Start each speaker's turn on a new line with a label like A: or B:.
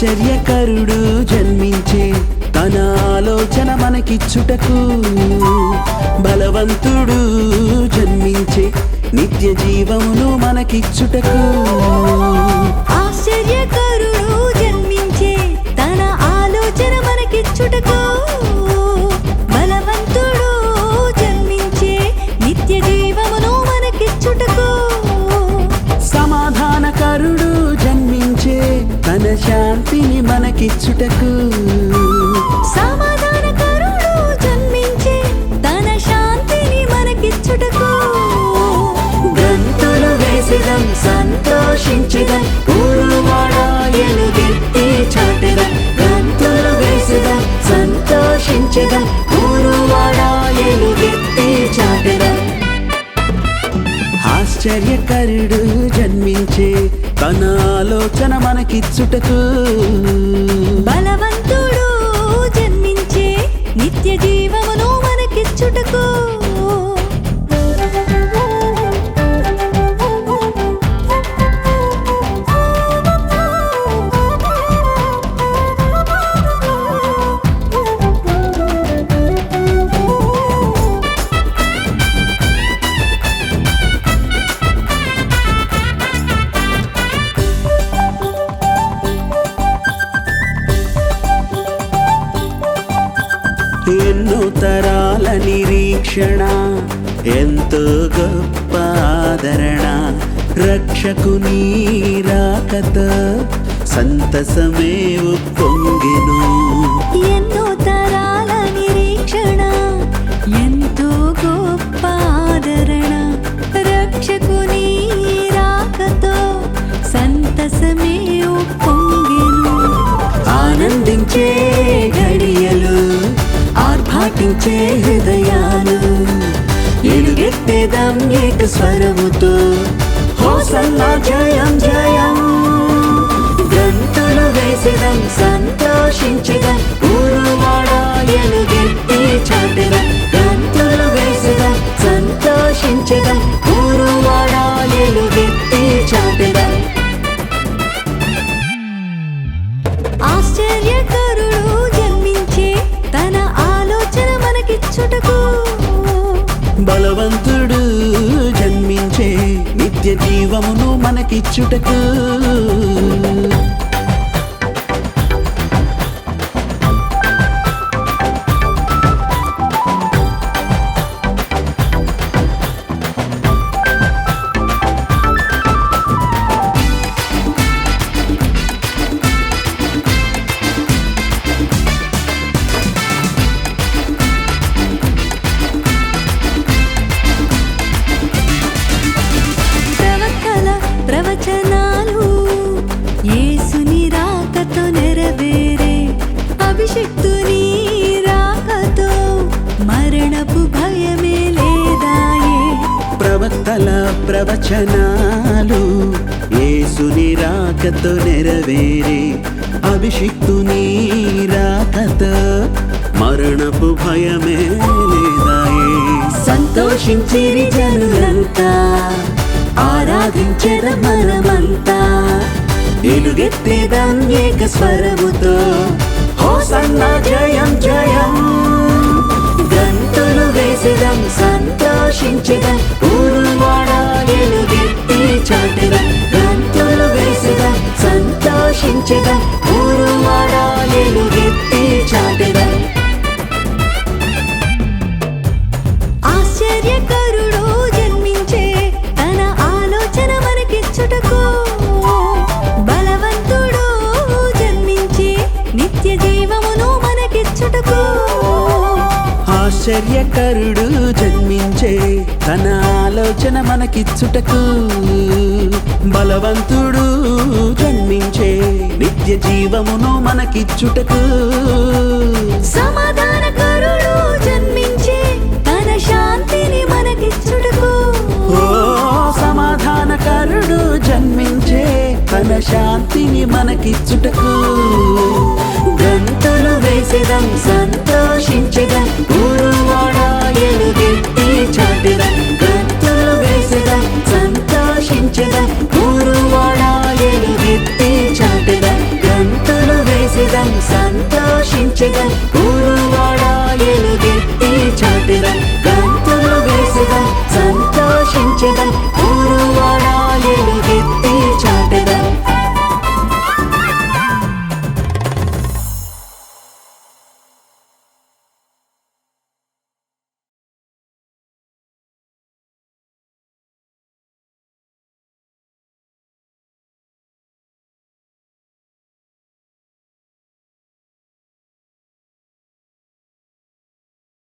A: ఆశ్చర్యకరుడు జన్మించే తన ఆలోచన మనకిచ్చుటకు బలవంతుడు జన్మించే నిత్య జీవమును మనకిచ్చుటకు. సమాధానకరుడు జన్మించే తన శాంతిని మనకిచ్చుటకు. గంతులు వేసిదం సంతోషించిదం ఊరువాడా ఎలుగెత్తి చాటెదం. గంతులు వేసిదం సంతోషించిదం ఊరువాడా ఎలుగెత్తి చాటెదం. ఆశ్చర్యకరుడు జన్మించే తన ఆలోచన మనకిచ్చుటకు.
B: బలవంత
A: ఎన్నో తరాల నిరీక్షణ ఎంతో గొప్ప ఆదరణ. రక్షకుని రాకత సంతసమే ఉప్పొంగెను ఆర్భాటించే హృదయాలు. ఎలుగెత్తేదాం ఏక స్వరముతో. హోసల్లా జయం జయం. గంతులు వేసేదం సంతోషించదం. ఊరువాడా ఎలుగెత్తే నిత్య జీవమును మనకిచ్చుటకు.
B: రాకతో మరణపు భయమే లేదాయే.
A: ప్రవక్తల ప్రవచనాలు యేసుని రాకతో నెరవేరే. అభిషిక్తుని రాకతో మరణపు భయమే లేదాయే. సంతోషించిరి జనులంతా ఆరాధించెద మనమంతా. ఎలుగెత్తేదం ఏక స్వరముతో హోసన్న జయం జయం. గంతులు వేసిదం సంతోషించిదం.
B: ఆశ్చర్యకరుడు జన్మించే తన ఆలోచన మనకిచ్చుటకు బలవంతుడు జన్మించే నిత్య జీవమును మనకిచ్చుటకు. సమాధానకరుడు జన్మించే తన శాంతిని మనకిచ్చుటకు.
A: ఓ సమాధానకరుడు జన్మించే తన శాంతిని మనకిచ్చుటకు. గంతులు వేసేదం సంతోషించదం చేసేదం సంతోషించేదం